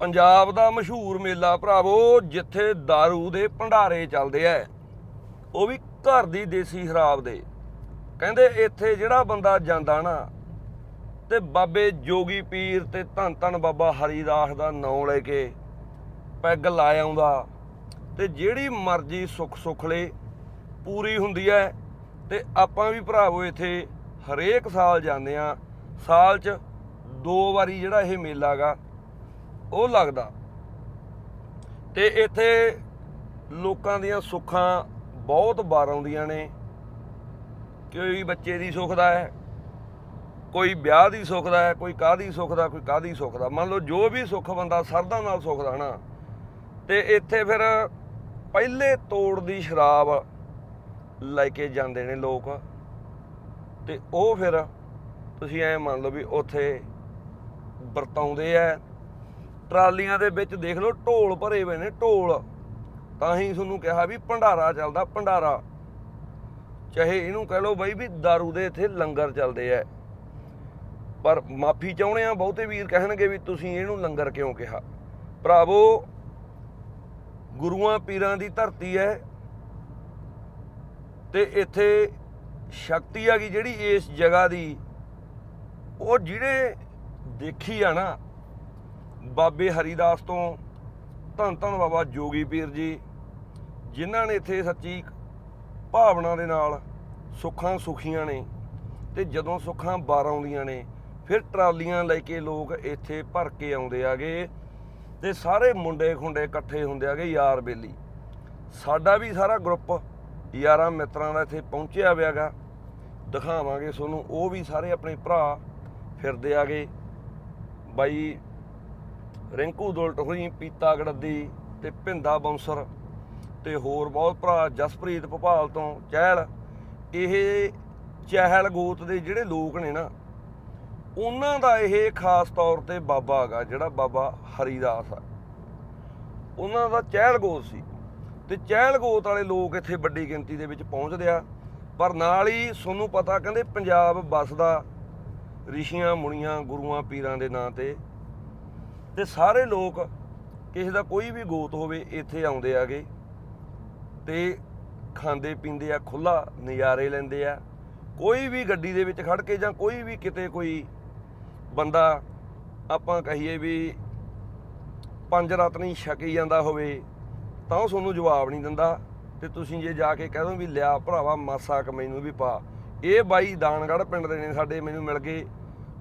ਪੰਜਾਬ ਦਾ ਮਸ਼ਹੂਰ ਮੇਲਾ ਭਰਾਵੋ, ਜਿੱਥੇ दारू ਦੇ ਭੰਡਾਰੇ ਚੱਲਦੇ ਐ। ਉਹ ਵੀ ਘਰ ਦੀ ਦੇਸੀ ਸ਼ਰਾਬ ਦੇ। ਕਹਿੰਦੇ ਇੱਥੇ ਜਿਹੜਾ ਬੰਦਾ ਜਾਂਦਾ ਨਾ, ਤੇ ਬਾਬੇ ਜੋਗੀ ਪੀਰ ਤੇ ਧੰਨ ਧੰਨ ਬਾਬਾ ਹਰੀਦਾਸ ਦਾ ਨਾਮ ਲੈ ਕੇ ਪੈਗ ਲਾ ਆਉਂਦਾ, ਤੇ ਜਿਹੜੀ ਮਰਜ਼ੀ ਸੁੱਖ ਸੁਖਲੇ ਪੂਰੀ ਹੁੰਦੀ ਐ। ਤੇ ਆਪਾਂ ਵੀ ਭਰਾਵੋ ਇੱਥੇ ਹਰੇਕ ਸਾਲ ਜਾਂਦੇ ਆ। ਸਾਲ 'ਚ ਦੋ ਵਾਰੀ ਜਿਹੜਾ ਇਹ ਮੇਲਾ ਗਾ। ਉਹ ਲੱਗਦਾ। ਤੇ ਇੱਥੇ ਲੋਕਾਂ ਦੀਆਂ ਸੁੱਖਾਂ ਬਹੁਤ ਬਾਰ ਆਉਂਦੀਆਂ ਨੇ। ਕੋਈ ਬੱਚੇ ਦੀ ਸੁੱਖ ਦਾ ਹੈ, ਕੋਈ ਵਿਆਹ ਦੀ ਸੁੱਖ ਦਾ ਹੈ, ਕੋਈ ਕਾਹਦੀ ਸੁੱਖ ਦਾ, ਕੋਈ ਕਾਹਦੀ ਸੁੱਖ ਦਾ। ਮੰਨ ਲਓ ਜੋ ਵੀ ਸੁੱਖ ਬੰਦਾ ਸਰਦਾ ਨਾਲ ਸੁੱਖ ਦਾ ਨਾ ਤੇ ਇੱਥੇ ਫਿਰ ਪਹਿਲੇ ਤੋੜ ਦੀ ਸ਼ਰਾਬ ਲੈ ਕੇ ਜਾਂਦੇ ਨੇ ਲੋਕ। ਤੇ ਉਹ ਫਿਰ ਤੁਸੀਂ ਐ ਮੰਨ ਲਓ ਵੀ ਉੱਥੇ ਵਰਤਾਉਂਦੇ ਐ ਟਰਾਲੀਆਂ ਦੇ ਵਿੱਚ ਦੇਖ ਲਓ, ਢੋਲ ਭਰੇ ਹੋਏ ਨੇ, ਢੋਲ। ਤਾਂ ਹੀ ਤੁਹਾਨੂੰ ਕਿਹਾ ਵੀ ਭੰਡਾਰਾ ਚੱਲਦਾ, ਭੰਡਾਰਾ। ਚਾਹੇ ਇਹਨੂੰ ਕਹਿ ਲਓ ਬਾਈ ਵੀ दारू ਦੇ ਇੱਥੇ ਲੰਗਰ ਚੱਲਦੇ ਐ ਪਰ ਮਾਫੀ ਚਾਹੁੰਦੇ ਆ, ਬਹੁਤੇ ਵੀਰ ਕਹਿਣਗੇ ਵੀ ਤੁਸੀਂ ਇਹਨੂੰ ਲੰਗਰ ਕਿਉਂ ਕਿਹਾ? ਭਰਾਵੋ, ਗੁਰੂਆਂ ਪੀਰਾਂ ਦੀ ਧਰਤੀ ਐ ਤੇ ਇੱਥੇ ਸ਼ਕਤੀ ਆ ਗਈ ਜਿਹੜੀ ਇਸ ਜਗ੍ਹਾ ਦੀ। ਉਹ ਜਿਹੜੇ ਦੇਖੀ ਆ ਨਾ ਬਾਬੇ ਹਰੀਦਾਸ ਤੋਂ ਧੰਨ ਧੰਨ ਬਾਬਾ ਜੋਗੀ ਪੀਰ ਜੀ, ਜਿਨ੍ਹਾਂ ਨੇ ਇੱਥੇ ਸੱਚੀ ਭਾਵਨਾ ਦੇ ਨਾਲ ਸੁੱਖਾਂ ਸੁਖੀਆਂ ਨੇ ਤੇ ਜਦੋਂ ਸੁੱਖਾਂ ਬਾਰ ਆਉਂਦੀਆਂ ਨੇ, ਫਿਰ ਟਰਾਲੀਆਂ ਲੈ ਕੇ ਲੋਕ ਇੱਥੇ ਭਰ ਕੇ ਆਉਂਦੇ ਆਗੇ ਤੇ ਸਾਰੇ ਮੁੰਡੇ ਖੁੰਡੇ ਇਕੱਠੇ ਹੁੰਦੇ ਆਗੇ ਯਾਰ ਬੇਲੀ। ਸਾਡਾ ਵੀ ਸਾਰਾ ਗਰੁੱਪ ਯਾਰਾਂ ਮਿੱਤਰਾਂ ਦਾ ਇੱਥੇ ਪਹੁੰਚਿਆ ਹੋਇਆਗਾ ਦਿਖਾਵਾਂਗੇ ਤੁਹਾਨੂੰ, ਉਹ ਵੀ ਸਾਰੇ ਆਪਣੇ ਭਰਾ ਫਿਰਦੇ ਆਗੇ ਬਾਈ ਰਿੰਕੂ ਦੁਲਟ ਹੋਈ ਪੀਤਾ ਗੜੱਦੀ ਤੇ ਭਿੰਦਾ ਬੌਂਸਰ ਤੇ ਹੋਰ ਬਹੁਤ ਭਰਾ ਜਸਪ੍ਰੀਤ ਭੋਪਾਲ ਤੋਂ ਚਹਿਲ। ਇਹ ਚਹਿਲ ਗੋਤ ਦੇ ਜਿਹੜੇ ਲੋਕ ਨੇ ਨਾ, ਉਹਨਾਂ ਦਾ ਇਹ ਖਾਸ ਤੌਰ ਤੇ ਬਾਬਾ ਹੈਗਾ, ਜਿਹੜਾ ਬਾਬਾ ਹਰੀਦਾਸ ਆ। ਉਹਨਾਂ ਦਾ ਚਹਿਲ ਗੋਤ ਸੀ ਤੇ ਚਹਿਲ ਗੋਤ ਵਾਲੇ ਲੋਕ ਇੱਥੇ ਵੱਡੀ ਗਿਣਤੀ ਦੇ ਵਿੱਚ ਪਹੁੰਚਦੇ ਆ। ਪਰ ਨਾਲ ਹੀ ਤੁਹਾਨੂੰ ਪਤਾ, ਕਹਿੰਦੇ ਪੰਜਾਬ ਵਸਦਾ, ਰਿਸ਼ੀਆਂ, ਮੁਨੀਆਂ, ਗੁਰੂਆਂ, ਪੀਰਾਂ ਦੇ ਨਾਂ ਤੇ ਤੇ ਸਾਰੇ ਲੋਕ ਕਿਸੇ ਦਾ ਕੋਈ ਵੀ ਗੋਤ ਹੋਵੇ, ਇੱਥੇ ਆਉਂਦੇ ਆਗੇ ਤੇ ਖਾਂਦੇ ਪੀਂਦੇ ਆ ਖੁੱਲਾ ਨਜ਼ਾਰੇ ਲੈਂਦੇ ਆ। ਕੋਈ ਵੀ ਗੱਡੀ ਦੇ ਵਿੱਚ ਖੜ ਕੇ ਜਾਂ ਕੋਈ ਵੀ ਕਿਤੇ ਕੋਈ ਬੰਦਾ, ਆਪਾਂ ਕਹੀਏ ਵੀ ਪੰਜ ਰਾਤ ਨਹੀਂ ਛਕੀ ਜਾਂਦਾ ਹੋਵੇ, ਤਾਂ ਉਹ ਤੁਹਾਨੂੰ ਜਵਾਬ ਨਹੀਂ ਦਿੰਦਾ। ਤੇ ਤੁਸੀਂ ਜੇ ਜਾ ਕੇ ਕਹਿ ਦੋ ਵੀ ਲਿਆ ਭਰਾਵਾ ਮਾਸਾ ਕ ਮੈਨੂੰ ਵੀ ਪਾ। ਇਹ ਬਾਈ ਦਾਨਗੜ੍ਹ ਪਿੰਡ ਦੇ ਨੇ ਸਾਡੇ, ਮੈਨੂੰ ਮਿਲ ਗਏ।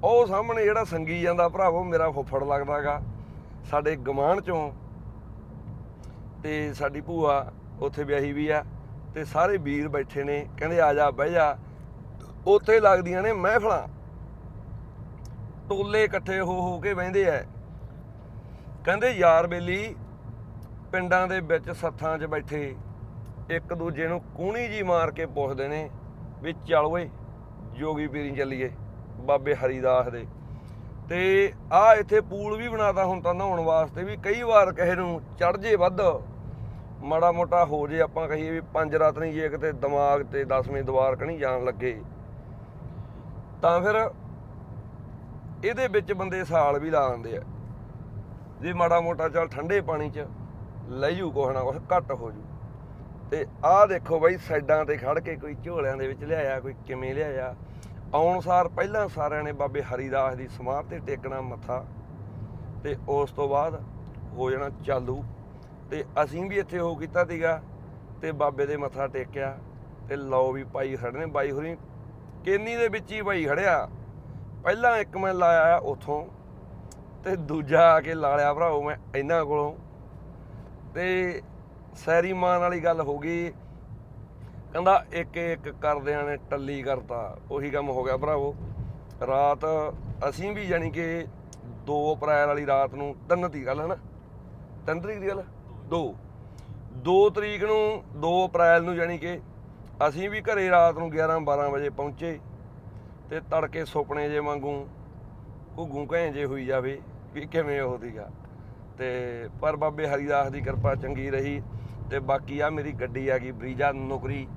ਉਹ ਸਾਹਮਣੇ ਜਿਹੜਾ ਸੰਗੀ ਜਾਂਦਾ ਭਰਾਵੋ ਮੇਰਾ ਫੁੱਫੜ ਲੱਗਦਾਗਾ ਸਾਡੇ ਗਮਾਨ ਚੋਂ ਤੇ ਸਾਡੀ ਭੂਆ ਉੱਥੇ ਵਿਆਹੀ ਵੀ ਆ ਤੇ ਸਾਰੇ ਵੀਰ ਬੈਠੇ ਨੇ, ਕਹਿੰਦੇ ਆ ਜਾ, ਬਹਿ ਜਾ। ਉੱਥੇ ਲੱਗਦੀਆਂ ਨੇ ਮਹਿਫਲਾਂ। ਟੋਲੇ ਇਕੱਠੇ ਹੋ ਹੋ ਕੇ ਬਹਿੰਦੇ ਐ ਕਹਿੰਦੇ ਯਾਰ ਬੇਲੀ, ਪਿੰਡਾਂ ਦੇ ਵਿੱਚ ਸੱਥਾਂ 'ਚ ਬੈਠੇ, ਇੱਕ ਦੂਜੇ ਨੂੰ ਕੂਣੀ ਜੀ ਮਾਰ ਕੇ ਪੁੱਛਦੇ ਨੇ ਵੀ, ਚੱਲ ਓਏ, ਜੋਗੀ ਪੀਰੀ ਚੱਲੀਏ। ਬਾਬੇ ਹਰੀਦਾਸ ਦੇ। ਤੇ ਆ ਇੱਥੇ ਪੂਲ ਵੀ ਬਣਾਤਾ ਹੁਣ ਤਾਂ ਨਹਾਉਣ ਵਾਸਤੇ ਵੀ ਕਈ ਵਾਰ ਕਿਸੇ ਨੂੰ ਚੜ ਜੇ ਵੱਧ, ਮਾੜਾ ਮੋਟਾ ਹੋ ਜੇ ਆਪਾਂ ਕਹੀਏ ਵੀ ਪੰਜ ਰਾਤ ਨਹੀਂ ਜੇ ਕਿਤੇ ਦਿਮਾਗ ਤੇ 10ਵੀਂ ਦੀਵਾਰ ਕਣੀ ਜਾਣ ਲੱਗੇ। ਤਾਂ ਫਿਰ ਇਹਦੇ ਵਿੱਚ ਬੰਦੇ ਸਾਲ ਵੀ ਲਾ ਦਿੰਦੇ ਆ। ਜੇ ਮਾੜਾ ਮੋਟਾ ਚੱਲ ਠੰਡੇ ਪਾਣੀ 'ਚ ਲੈ ਜੂ ਕੁਛ ਨਾ ਕੁਛ, ਘੱਟ ਹੋ ਜੂ। ਤੇ ਆਹ ਦੇਖੋ ਬਾਈ, ਸਾਈਡਾਂ ਤੇ ਖੜ ਕੇ ਕੋਈ ਝੋਲਿਆਂ ਦੇ ਵਿੱਚ ਲਿਆਇਆ, ਕੋਈ ਕਿਵੇਂ ਲਿਆਇਆ। ਆਉਣ ਸਾਰ ਪਹਿਲਾਂ ਸਾਰਿਆਂ ਨੇ ਬਾਬੇ ਹਰੀਦਾਸ ਦੀ ਸਮਾਧ ਤੇ ਟੇਕਣਾ ਮੱਥਾ ਤੇ ਉਸ ਤੋਂ ਬਾਅਦ ਹੋ ਜਾਣਾ ਚਾਲੂ ਤੇ ਅਸੀਂ ਵੀ ਇੱਥੇ ਹੋ ਕੀਤਾ ਸੀਗਾ ਤੇ ਬਾਬੇ ਦੇ ਮੱਥਾ ਟੇਕਿਆ ਤੇ ਲਓ ਵੀ ਭਾਈ ਖੜੇ ਬਾਈ ਹੋਰੀ, ਕੇਨੀ ਦੇ ਵਿੱਚ ਹੀ ਭਾਈ ਖੜਿਆ ਪਹਿਲਾਂ ਇੱਕ ਮੈਂ ਲਾਇਆ ਉਥੋਂ ਤੇ ਦੂਜਾ ਆ ਕੇ ਲਾ ਲਿਆ ਭਰਾਓ ਮੈਂ ਇਹਨਾਂ ਕੋਲੋਂ। ਤੇ ਸੈਰੀ ਮਾਨ ਵਾਲੀ ਗੱਲ ਹੋ ਗਈ ਕਹਿੰਦਾ ਇੱਕ ਇੱਕ ਕਰਦਿਆਂ ਨੇ ਟੱਲੀ ਕਰਤਾ। ਉਹੀ ਕੰਮ ਹੋ ਗਿਆ ਭਰਾਵੋ। ਰਾਤ ਅਸੀਂ ਵੀ ਜਾਣੀ ਕਿ 2 ਅਪ੍ਰੈਲ ਵਾਲੀ ਰਾਤ ਨੂੰ, ਤਿੰਨ ਦੀ ਗੱਲ ਹੈ ਨਾ? ਤਿੰਨ ਤਰੀਕ ਦੀ ਗੱਲ? 2 2 ਤਰੀਕ ਨੂੰ 2 ਅਪ੍ਰੈਲ ਨੂੰ ਜਾਣੀ ਕਿ ਅਸੀਂ ਵੀ ਘਰੇ ਰਾਤ ਨੂੰ 11 12 ਵਜੇ ਪਹੁੰਚੇ ਤੇ ਤੜਕੇ ਸੁਪਨੇ ਜੇ ਵਾਂਗੂ ਘੁੱਗੂ ਘੈਂ ਜੇ ਹੋਈ ਜਾਵੇ ਵੀ ਕਿਵੇਂ ਉਹ ਦੀਗਾ ਤੇ ਪਰ ਬਾਬੇ ਹਰੀਦਾਸ ਦੀ ਕਿਰਪਾ ਚੰਗੀ ਰਹੀ ਤੇ ਬਾਕੀ ਆ ਮੇਰੀ ਗੱਡੀ ਆ ਗਈ ਬਰੀਜਾ ਨੌਕਰੀ।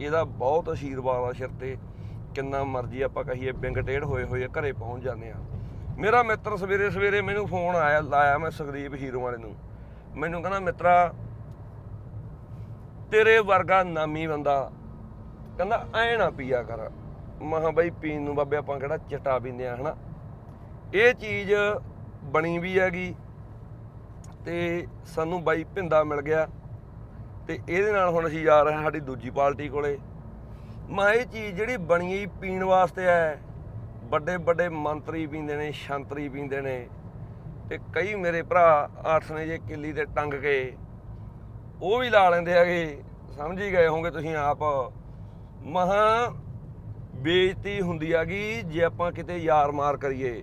ਇਹਦਾ ਬਹੁਤ ਆਸ਼ੀਰਵਾਦ ਆ ਸਿਰ ਤੇ। ਕਿੰਨਾ ਮਰਜ਼ੀ ਆਪਾਂ ਕਹੀਏ ਬਿੰਗ ਟੇੜ ਹੋਏ ਹੋਏ ਘਰੇ ਪਹੁੰਚ ਜਾਂਦੇ ਆ ਮੇਰਾ ਮਿੱਤਰ ਸਵੇਰੇ ਸਵੇਰੇ ਮੈਨੂੰ ਫੋਨ ਆਇਆ, ਲਾਇਆ ਮੈਂ ਸੁਖਦੀਪ ਹੀਰੋ ਵਾਲੇ ਨੂੰ। ਮੈਨੂੰ ਕਹਿੰਦਾ, ਮਿੱਤਰਾ, ਤੇਰੇ ਵਰਗਾ ਨਾਮੀ ਬੰਦਾ ਕਹਿੰਦਾ ਐ ਨਾ ਪੀਆ ਕਰ। ਮਹਾ ਬਈ ਪੀਣ ਨੂੰ ਬਾਬੇ ਆਪਾਂ ਕਿਹੜਾ ਚਟਾ ਪੀਂਦੇ ਆ ਹਨਾ? ਇਹ ਚੀਜ਼ ਬਣੀ ਵੀ ਹੈਗੀ ਤੇ ਸਾਨੂੰ ਬਾਈ ਭਿੰਦਾ ਮਿਲ ਗਿਆ। ਤੇ ਇਹਦੇ ਨਾਲ ਹੁਣ ਅਸੀਂ ਜਾ ਰਹੇ ਹਾਂ ਸਾਡੀ ਦੂਜੀ ਪਾਰਟੀ ਕੋਲੇ। ਮੈਂ ਇਹ ਚੀਜ਼ ਜਿਹੜੀ ਬਣੀ ਪੀਣ ਵਾਸਤੇ ਹੈ, ਵੱਡੇ ਵੱਡੇ ਮੰਤਰੀ ਪੀਂਦੇ ਨੇ, ਸ਼ੰਤਰੀ ਪੀਂਦੇ ਨੇ, ਤੇ ਕਈ ਮੇਰੇ ਭਰਾ ਆਠ ਨੇ ਜੇ ਕਿੱਲੀ ਤੇ ਟੰਗ ਕੇ, ਉਹ ਵੀ ਲਾ ਲੈਂਦੇ ਹੈਗੇ। ਸਮਝ ਹੀ ਗਏ ਹੋਗੇ ਤੁਸੀਂ ਆਪ। ਮਹਾ ਬੇਇੱਜ਼ਤੀ ਹੁੰਦੀ ਹੈਗੀ ਜੇ ਆਪਾਂ ਕਿਤੇ ਯਾਰ ਮਾਰ ਕਰੀਏ।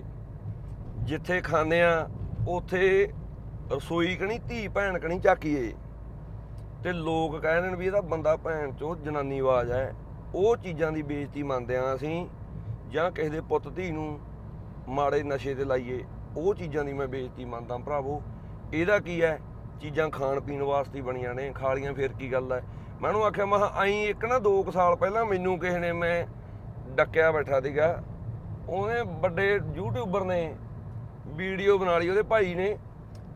ਜਿੱਥੇ ਖਾਂਦੇ ਆ ਉਥੇ ਰਸੋਈ ਕਣੀ, ਧੀ ਭੈਣ ਕਣੀ ਝਾਕੀਏ ਤੇ ਲੋਕ ਕਹਿ ਦੇਣ ਵੀ ਇਹਦਾ ਬੰਦਾ ਭੈਣ ਚੋ ਜਨਾਨੀ ਆਵਾਜ਼ ਹੈ। ਉਹ ਚੀਜ਼ਾਂ ਦੀ ਬੇਇੱਜ਼ਤੀ ਮੰਨਦੇ ਆ ਅਸੀਂ, ਜਾਂ ਕਿਸੇ ਦੇ ਪੁੱਤ ਧੀ ਨੂੰ ਮਾੜੇ ਨਸ਼ੇ ਤੇ ਲਾਈਏ, ਉਹ ਚੀਜ਼ਾਂ ਦੀ ਮੈਂ ਬੇਇੱਜ਼ਤੀ ਮੰਨਦਾ ਭਰਾਵੋ। ਇਹਦਾ ਕੀ ਹੈ? ਚੀਜ਼ਾਂ ਖਾਣ ਪੀਣ ਵਾਸਤੇ ਬਣੀਆਂ ਨੇ, ਖਾਲੀਆਂ ਫੇਰ ਕੀ ਗੱਲ ਹੈ? ਮੈਂ ਉਹਨੂੰ ਆਖਿਆ, ਮੈਂ ਕਿਹਾ ਆਈ ਇੱਕ ਨਾ 2 ਸਾਲ ਪਹਿਲਾਂ ਮੈਨੂੰ ਕਿਸੇ ਨੇ ਮੈਂ ਡੱਕਿਆ ਬੈਠਾ ਸੀਗਾ। ਉਹਨੇ ਵੱਡੇ ਯੂਟਿਊਬਰ ਨੇ ਵੀਡੀਓ ਬਣਾ ਲਈ, ਉਹਦੇ ਭਾਈ ਨੇ,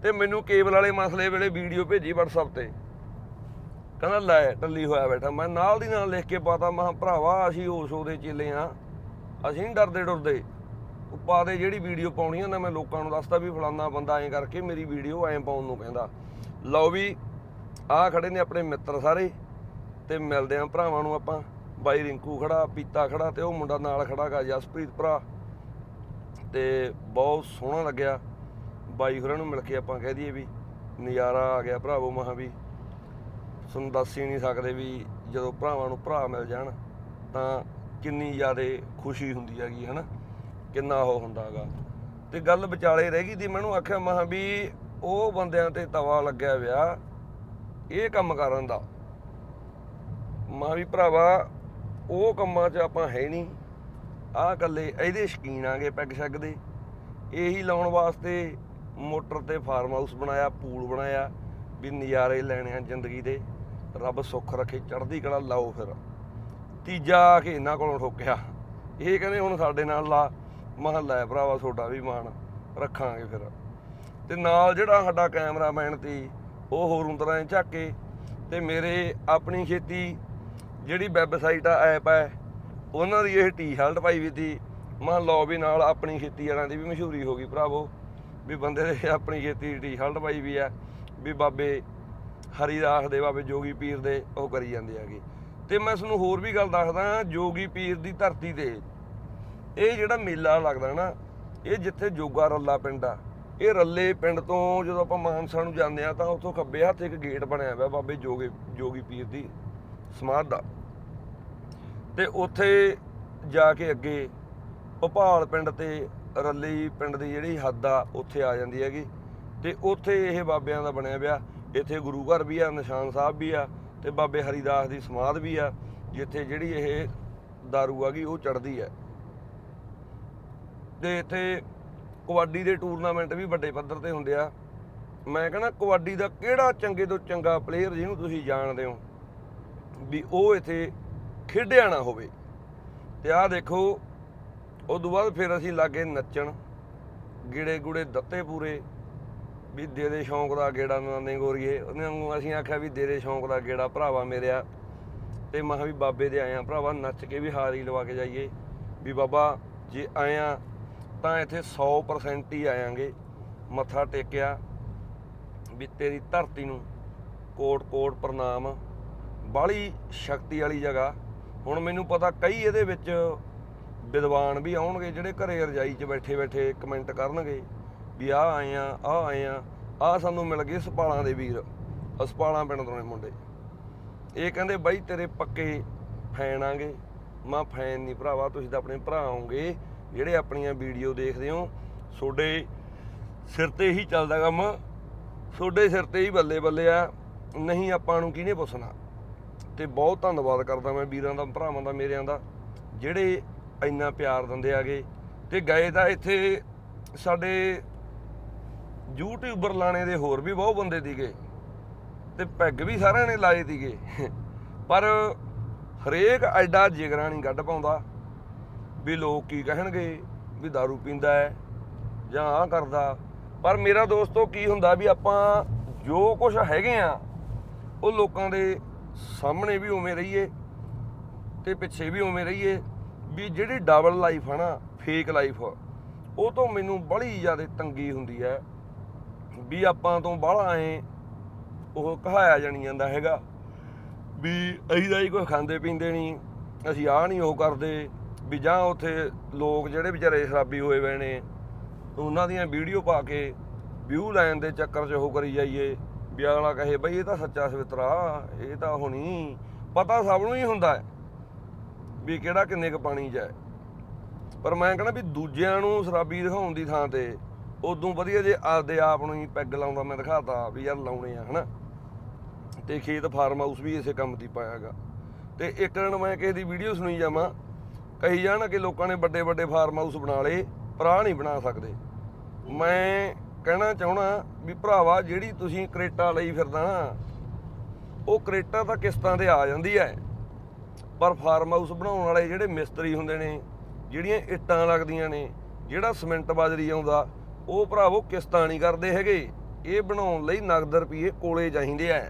ਤੇ ਮੈਨੂੰ ਕੇਬਲ ਵਾਲੇ ਮਸਲੇ ਵੇਲੇ ਵੀਡੀਓ ਭੇਜੀ WhatsApp ਤੇ। ਕਹਿੰਦਾ ਲੈ, ਟੱਲੀ ਹੋਇਆ ਬੈਠਾ। ਮੈਂ ਨਾਲ ਦੀ ਨਾਲ ਲਿਖ ਕੇ ਪਾਤਾ, ਮੈਂ ਕਿਹਾ, ਭਰਾਵਾ, ਅਸੀਂ ਉਸ ਦੇ ਚੇਲੇ ਆ। ਅਸੀਂ ਨਹੀਂ ਡਰਦੇ ਡਰਦੇ। ਉਹ ਪਾ ਦੇ ਜਿਹੜੀ ਵੀਡੀਓ ਪਾਉਣੀ ਆ ਮੈਂ ਲੋਕਾਂ ਨੂੰ ਦੱਸਦਾ ਵੀ ਫਲਾਨਾ ਬੰਦਾ ਐਂ ਕਰਕੇ ਮੇਰੀ ਵੀਡੀਓ ਐਂ ਪਾਉਣ ਨੂੰ ਕਹਿੰਦਾ। ਲਓ ਵੀ, ਆਹ ਖੜੇ ਨੇ ਆਪਣੇ ਮਿੱਤਰ ਸਾਰੇ। ਤੇ ਮਿਲਦੇ ਆਂ ਭਰਾਵਾਂ ਨੂੰ ਆਪਾਂ। ਬਾਈ ਰਿੰਕੂ ਖੜਾ, ਪੀਤਾ ਖੜਾ ਤੇ ਉਹ ਮੁੰਡਾ ਨਾਲ ਖੜਾ ਗਾ, ਜਸਪ੍ਰੀਤ ਭਰਾ। ਤੇ ਬਹੁਤ ਸੋਹਣਾ ਲੱਗਿਆ। ਬਾਈ ਹੋਰਾਂ ਨੂੰ ਮਿਲ ਕੇ ਆਪਾਂ ਕਹਿ ਦਈਏ ਵੀ ਨਜ਼ਾਰਾ ਆ ਗਿਆ ਭਰਾਵੋ ਮਹਾ ਵੀ। ਤੁਹਾਨੂੰ ਦੱਸ ਹੀ ਨਹੀਂ ਸਕਦੇ ਵੀ ਜਦੋਂ ਭਰਾਵਾਂ ਨੂੰ ਭਰਾ ਮਿਲ ਜਾਣ, ਤਾਂ ਕਿੰਨੀ ਜ਼ਿਆਦਾ ਖੁਸ਼ੀ ਹੁੰਦੀ ਹੈਗੀ, ਹਨਾ? ਕਿੰਨਾ ਉਹ ਹੁੰਦਾ ਹੈਗਾ ਤੇ ਗੱਲ ਵਿਚਾਲੇ ਰਹਿ ਗਈ ਦੀ, ਮੈਨੂੰ ਆਖਿਆ ਮਹਾ ਵੀ ਉਹ ਬੰਦਿਆਂ ਤੇ ਤਵਾ ਲੱਗਿਆ ਵਿਆ, ਇਹ ਕੰਮ ਕਰਨ ਦਾ। ਮਾਂ ਵੀ ਭਰਾਵਾ, ਉਹ ਕੰਮਾਂ 'ਚ ਆਪਾਂ ਹੈ ਨਹੀਂ। ਆਹ ਕੱਲੇ ਇਹਦੇ ਸ਼ਕੀਨ ਆਗੇ ਪੈਗ ਸ਼ੱਗ ਦੇ। ਇਹੀ ਲਾਉਣ ਵਾਸਤੇ ਮੋਟਰ ਤੇ ਫਾਰਮ ਹਾਊਸ ਬਣਾਇਆ, ਪੂਲ ਬਣਾਇਆ, ਵੀ ਨਜ਼ਾਰੇ ਲੈਣੇ ਆ ਜ਼ਿੰਦਗੀ ਦੇ। ਰੱਬ ਸੁੱਖ ਰੱਖੇ, ਚੜ੍ਹਦੀ ਕਲਾ ਲਾਓ ਫਿਰ। ਤੀਜਾ ਆ ਕੇ ਇਹਨਾਂ ਕੋਲੋਂ ਠੋਕਿਆ। ਇਹ ਕਹਿੰਦੇ ਹੁਣ ਸਾਡੇ ਨਾਲ ਲਾ। ਮਹੱਲਾ ਭਰਾਵਾ, ਤੁਹਾਡਾ ਵੀ ਮਾਣ ਰੱਖਾਂਗੇ ਫਿਰ। ਤੇ ਨਾਲ ਜਿਹੜਾ ਸਾਡਾ ਕੈਮਰਾਮੈਨ ਤੀ ਉਹ ਹੋਰ ਤਰ੍ਹਾਂ ਝਾਕੇ ਤੇ ਮੇਰੇ ਆਪਣੀ ਖੇਤੀ ਜਿਹੜੀ ਵੈਬਸਾਈਟ ਆ, ਐਪ ਹੈ, ਉਹਨਾਂ ਦੀ ਇਹ ਟੀ-ਸ਼ਰਟ ਪਾਈ ਵੀ ਤੀ ਮਾਂ ਲਓ ਵੀ ਨਾਲ ਆਪਣੀ ਖੇਤੀ ਵਾਲਿਆਂ ਦੀ ਵੀ ਮਸ਼ਹੂਰੀ ਹੋ ਗਈ, ਭਰਾਵੋ। ਵੀ ਬੰਦੇ ਦੇ ਆਪਣੀ ਖੇਤੀ ਦੀ ਟੀ-ਸ਼ਰਟ ਪਾਈ ਵੀ ਆ ਵੀ ਬਾਬੇ ਹਰੀ ਰਾਖ ਦੇ ਬਾਬੇ ਜੋਗੀ ਪੀਰ ਦੇ ਉਹ ਕਰੀ ਜਾਂਦੇ ਹੈਗੇ। ਤੇ ਮੈਂ ਤੁਹਾਨੂੰ ਹੋਰ ਵੀ ਗੱਲ ਦੱਸਦਾ ਜੋਗੀ ਪੀਰ ਦੀ ਧਰਤੀ ਤੇ ਇਹ ਜਿਹੜਾ ਮੇਲਾ ਲੱਗਦਾ ਨਾ, ਇਹ ਜਿੱਥੇ ਜੋਗਾ ਰੱਲਾ ਪਿੰਡ ਆ, ਇਹ ਰੱਲੇ ਪਿੰਡ ਤੋਂ ਜਦੋਂ ਆਪਾਂ ਮਾਨਸਾ ਨੂੰ ਜਾਂਦੇ ਆ ਤਾਂ ਉੱਥੋਂ ਖੱਬੇ ਹੱਥ ਇੱਕ ਗੇਟ ਬਣਿਆ ਹੋਇਆ ਬਾਬੇ ਜੋਗੇ, ਜੋਗੀ ਪੀਰ ਦੀ ਸਮਾਧ ਦਾ। ਤੇ ਉੱਥੇ ਜਾ ਕੇ ਅੱਗੇ ਭੋਪਾਲ ਪਿੰਡ ਤੇ ਰੱਲੀ ਪਿੰਡ ਦੀ ਜਿਹੜੀ ਹੱਦ ਆ, ਉੱਥੇ ਆ ਜਾਂਦੀ ਹੈਗੀ। ਤੇ ਉੱਥੇ ਇਹ ਬਾਬਿਆਂ ਦਾ ਬਣਿਆ ਪਿਆ। ਇੱਥੇ ਗੁਰੂ ਘਰ ਵੀ ਆ, ਨਿਸ਼ਾਨ ਸਾਹਿਬ ਵੀ ਆ ਤੇ ਬਾਬੇ ਹਰੀਦਾਸ ਦੀ ਸਮਾਧ ਵੀ ਆ, ਜਿੱਥੇ ਜਿਹੜੀ ਇਹ दारू ਆ ਗਈ ਉਹ ਚੜਦੀ ਹੈ। ਤੇ ਇੱਥੇ ਕਬੱਡੀ ਦੇ ਟੂਰਨਾਮੈਂਟ ਵੀ ਵੱਡੇ ਪੱਧਰ ਤੇ ਹੁੰਦੇ ਆ। ਮੈਂ ਕਹਿੰਦਾ ਕਬੱਡੀ ਦਾ ਕਿਹੜਾ ਚੰਗੇ ਤੋਂ ਚੰਗਾ ਪਲੇਅਰ ਜਿਹਨੂੰ ਤੁਸੀਂ ਜਾਣਦੇ ਹੋ ਵੀ ਉਹ ਇੱਥੇ ਖੇਡਿਆ ਨਾ ਹੋਵੇ। ਤੇ ਆਹ ਦੇਖੋ ਉਸ ਤੋਂ ਬਾਅਦ ਫਿਰ ਅਸੀਂ ਲਾਗੇ ਨੱਚਣ ਗਿੜੇ ਗੁੜੇ ਦੱਤੇ ਪੂਰੇ ਵੀ ਦੇ ਦੇ ਸ਼ੌਂਕ ਦਾ ਗੇੜਾ ਨਾਨੇ ਗੋਰੀਏ। ਉਹਨਾਂ ਨੂੰ ਅਸੀਂ ਆਖਿਆ ਵੀ ਦੇ ਦੇ ਸ਼ੌਂਕ ਦਾ ਗੇੜਾ, ਭਰਾਵਾ ਮੇਰਿਆ। ਤੇ ਮੈਂ ਕਿਹਾ ਵੀ ਬਾਬੇ ਦੇ ਆਇਆ ਭਰਾਵਾ ਨੱਚ ਕੇ ਵੀ ਹਾਰੀ ਲਵਾ ਕੇ ਜਾਈਏ। ਵੀ ਬਾਬਾ, ਜੇ ਆਇਆ ਤਾਂ ਇੱਥੇ 100% ਹੀ ਆਵਾਂਗੇ ਮੱਥਾ ਟੇਕਿਆ ਵੀ ਤੇਰੀ ਧਰਤੀ ਨੂੰ ਕੋਟ ਕੋਟ ਪ੍ਰਣਾਮ। ਬਾਹਲੀ ਸ਼ਕਤੀ ਵਾਲੀ ਜਗ੍ਹਾ। ਹੁਣ ਮੈਨੂੰ ਪਤਾ ਕਈ ਇਹਦੇ ਵਿੱਚ ਵਿਦਵਾਨ ਵੀ ਆਉਣਗੇ, ਜਿਹੜੇ ਘਰੇ ਰਜਾਈ 'ਚ ਬੈਠੇ ਬੈਠੇ ਕਮੈਂਟ ਕਰਨਗੇ। ਵੀ ਆ ਆਏ ਆ ਆ ਆਏ ਆ ਆ ਸਾਨੂੰ ਮਿਲ ਗਏ ਸਪਾਲਾਂ ਦੇ ਵੀਰ ਸਪਾਲਾਂ ਪਿੰਡ ਤੋਂ ਨੇ ਮੁੰਡੇ। ਇਹ ਕਹਿੰਦੇ, ਬਾਈ ਤੇਰੇ ਪੱਕੇ ਫੈਨ ਆਂਗੇ। ਮੈਂ ਫੈਨ ਨਹੀਂ ਭਰਾਵਾ, ਤੁਸੀਂ ਤਾਂ ਆਪਣੇ ਭਰਾ ਹੋਗੇ ਜਿਹੜੇ ਆਪਣੀਆਂ ਵੀਡੀਓ ਦੇਖਦੇ ਹੋ। ਤੁਹਾਡੇ ਸਿਰ ਤੇ ਹੀ ਚੱਲਦਾ ਕੰਮ ਤੁਹਾਡੇ ਸਿਰ ਤੇ ਹੀ ਬੱਲੇ ਬੱਲੇ ਆ, ਨਹੀਂ ਆਪਾਂ ਨੂੰ ਕਿਹਨੇ ਪੁੱਛਣਾ? ਤੇ ਬਹੁਤ ਧੰਨਵਾਦ ਕਰਦਾ ਮੈਂ ਵੀਰਾਂ ਦਾ, ਭਰਾਵਾਂ ਦਾ, ਮੇਰਿਆਂ ਦਾ, ਜਿਹੜੇ ਇੰਨਾ ਪਿਆਰ ਦਿੰਦੇ ਆਗੇ। ਤੇ ਗਏ ਤਾਂ ਇੱਥੇ ਸਾਡੇ ਯੂਟਿਊਬਰ ਲਾਣੇ ਦੇ ਹੋਰ ਵੀ ਬਹੁਤ ਬੰਦੇ ਸੀਗੇ ਤੇ ਪੈਗ ਵੀ ਸਾਰਿਆਂ ਨੇ ਲਾਏ ਸੀਗੇ। ਪਰ ਹਰੇਕ ਐਡਾ ਜਿਗਰਾ ਨਹੀਂ ਕੱਢ ਪਾਉਂਦਾ ਵੀ ਲੋਕ ਕੀ ਕਹਿਣਗੇ, ਵੀ दारू ਪੀਂਦਾ ਹੈ ਜਾਂ ਆ ਕਰਦਾ। ਪਰ ਮੇਰਾ ਦੋਸਤੋ ਕੀ ਹੁੰਦਾ ਵੀ ਆਪਾਂ ਜੋ ਕੁਝ ਹੈਗੇ ਆ, ਉਹ ਲੋਕਾਂ ਦੇ ਸਾਹਮਣੇ ਵੀ ਉਵੇਂ ਰਹੀਏ ਤੇ ਪਿੱਛੇ ਵੀ ਉਵੇਂ ਰਹੀਏ ਵੀ ਜਿਹੜੀ ਡਬਲ ਲਾਈਫ ਆ ਨਾ ਫੇਕ ਲਾਈਫ ਉਹ ਤੋਂ ਮੈਨੂੰ ਬੜੀ ਜ਼ਿਆਦਾ ਤੰਗੀ ਹੁੰਦੀ ਹੈ। ਵੀ ਆਪਾਂ ਤੋਂ ਬਾਹਲਾ ਐ ਉਹ ਕਹਾਇਆ ਜਾਣੀ ਜਾਂਦਾ ਹੈਗਾ। ਵੀ ਅਸੀਂ ਤਾਂ ਹੀ ਕੋਈ ਖਾਂਦੇ ਪੀਂਦੇ ਨਹੀਂ ਅਸੀਂ ਆਹ ਨਹੀਂ ਉਹ ਕਰਦੇ, ਵੀ ਜਾਂ ਉੱਥੇ ਲੋਕ ਜਿਹੜੇ ਵਿਚਾਰੇ ਸ਼ਰਾਬੀ ਹੋਏ ਹੋਏ ਨੇ, ਉਹਨਾਂ ਦੀਆਂ ਵੀਡੀਓ ਪਾ ਕੇ ਵਿਊ ਲੈਣ ਦੇ ਚੱਕਰ 'ਚ ਉਹ ਕਰੀ ਜਾਈਏ, ਵੀ ਅਗਲਾ ਕਹੇ ਬਈ ਇਹ ਤਾਂ ਸੱਚਾ ਸਵਿਤਰਾ, ਇਹ ਤਾਂ ਹੁਣੀ ਪਤਾ ਸਭ ਨੂੰ ਹੀ ਹੁੰਦਾ ਹੈ ਵੀ ਕਿਹੜਾ ਕਿੰਨੇ ਕੁ ਪਾਣੀ 'ਚ ਹੈ। ਪਰ ਮੈਂ ਕਹਿੰਦਾ ਵੀ ਦੂਜਿਆਂ ਨੂੰ ਸ਼ਰਾਬੀ ਦਿਖਾਉਣ ਦੀ ਥਾਂ ਤੇ ਉਦੋਂ ਵਧੀਆ ਜੇ ਆਪਦੇ ਆਪ ਨੂੰ ਹੀ ਪੈਗ ਲਾਉਂਦਾ, ਮੈਂ ਦਿਖਾਤਾ ਵੀ ਯਾਰ ਲਾਉਣੇ ਆ, ਹਨਾ? ਤੇ ਖੇਤ ਫਾਰਮ ਹਾਊਸ ਵੀ ਇਸੇ ਕੰਮ ਦੀ ਪਾਇਆਗਾ ਤੇ ਇੱਕ ਦਿਨ ਮੈਂ ਕਿਸੇ ਦੀ ਵੀਡੀਓ ਸੁਣੀ ਜਾਵਾਂ, ਕਹੀ ਜਾਣ ਕਿ ਲੋਕਾਂ ਨੇ ਵੱਡੇ ਵੱਡੇ ਫਾਰਮ ਹਾਊਸ ਬਣਾ ਲਏ ਪਰ ਆਹ ਨਹੀਂ ਬਣਾ ਸਕਦੇ। ਮੈਂ ਕਹਿਣਾ ਚਾਹਣਾ ਵੀ ਭਰਾਵਾ, ਜਿਹੜੀ ਤੁਸੀਂ ਕਰੇਟਾ ਲਈ ਫਿਰਦਾ ਨਾ, ਉਹ ਕਰੇਟਾ ਤਾਂ ਕਿਸ਼ਤਾਂ ਤੇ ਆ ਜਾਂਦੀ ਹੈ। ਪਰ ਫਾਰਮ ਹਾਊਸ ਬਣਾਉਣ ਵਾਲੇ ਜਿਹੜੇ ਮਿਸਤਰੀ ਹੁੰਦੇ ਨੇ, ਜਿਹੜੀਆਂ ਇੱਟਾਂ ਲੱਗਦੀਆਂ ਨੇ, ਜਿਹੜਾ ਸਿਮੈਂਟ ਬਾਜਰੀ ਆਉਂਦਾ ਉਹ ਭਰਾਵੋ ਕਿਸ਼ਤਾਂ ਨਹੀਂ ਕਰਦੇ ਹੈਗੇ। ਇਹ ਬਣਾਉਣ ਲਈ ਨਗਦ ਰੁਪਏ ਕੋਲੇ ਚਾਹੀਦੇ ਆ।